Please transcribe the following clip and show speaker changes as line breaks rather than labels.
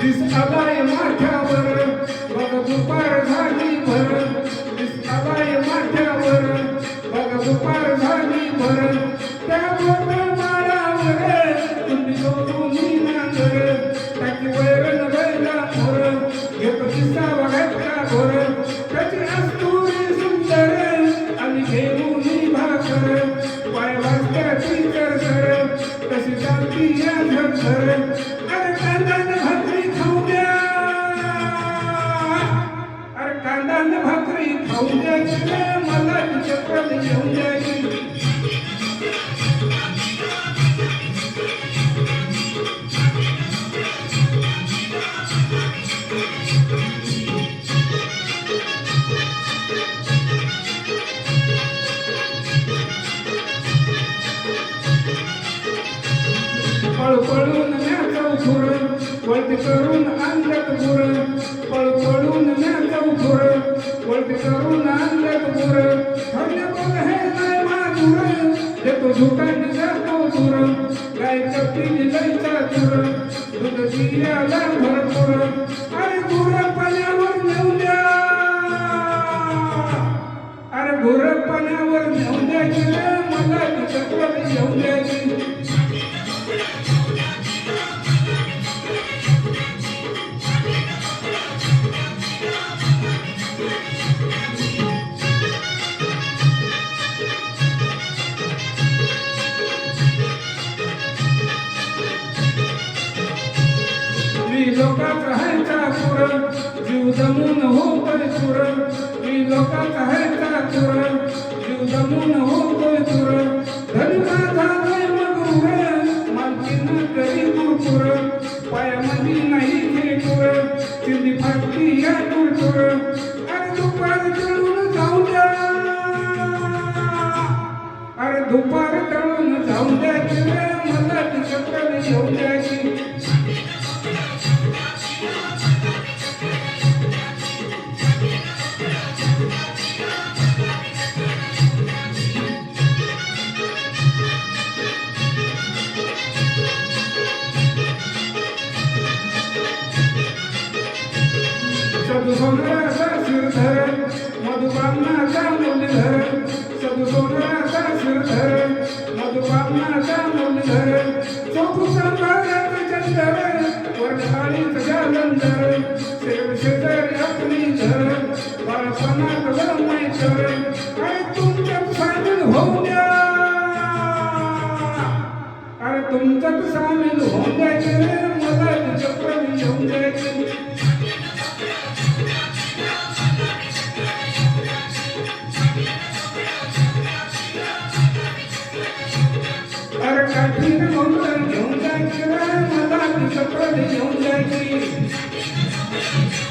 जायची दिसतालाय माथ्यावर बघ दुपार झाली भर. दिसतालाय माथ्यावर बघ दुपार झाली भर. त्या माळावर तुम्ही सोडून नांगर त्याची वैरण बैला मोर घेतो दिसा बघायचा घोर त्याची अस्तुरी सुंदर आणि घेऊन भाकर पाय वाजताची कर कर कशी चालती या पळपळून न्याचं खुर वळती करून अंगत गुर पळपळून न्याचं खुर वळती करून अंगत गुर हरले बघ हे गाय माधुर देतो झुकान जातो दूर. गाय कपटी लईचा दूर दूध दियाला भरपूर. अरे गुर पाण्यावर नेऊ द्या अरे द्यायची मला चक्र येऊन द्यायची मी लोकांचा आहे चाकुर जीव जमून होतोय चुर. मी लोकांचा आहे चाकुर जीव जमून होतोय चुर. धनी माझा लय मगरूर मालकीनं करी कुरकुर पायामध्ये नाही खेटूर चिंदी फाटली या टुरटुर अरे दुपार चढून जाऊ द्या. अरे दुपार टळून जाऊ द्यायची मला तिकडे चक्कर येऊन द्यायची शिरधर मधुबामनाचा मुरलीधर सदु शिरधर मधुबामनाचा मुरलीधर चौकू संभागाचा चंदर वर्षाळीच जालंधर शेर शेजारी आपली घर बाळपणात मैत्र अरे तुमच्यात सामील होऊ द्या अरे तुमच्यात सामील Thank you.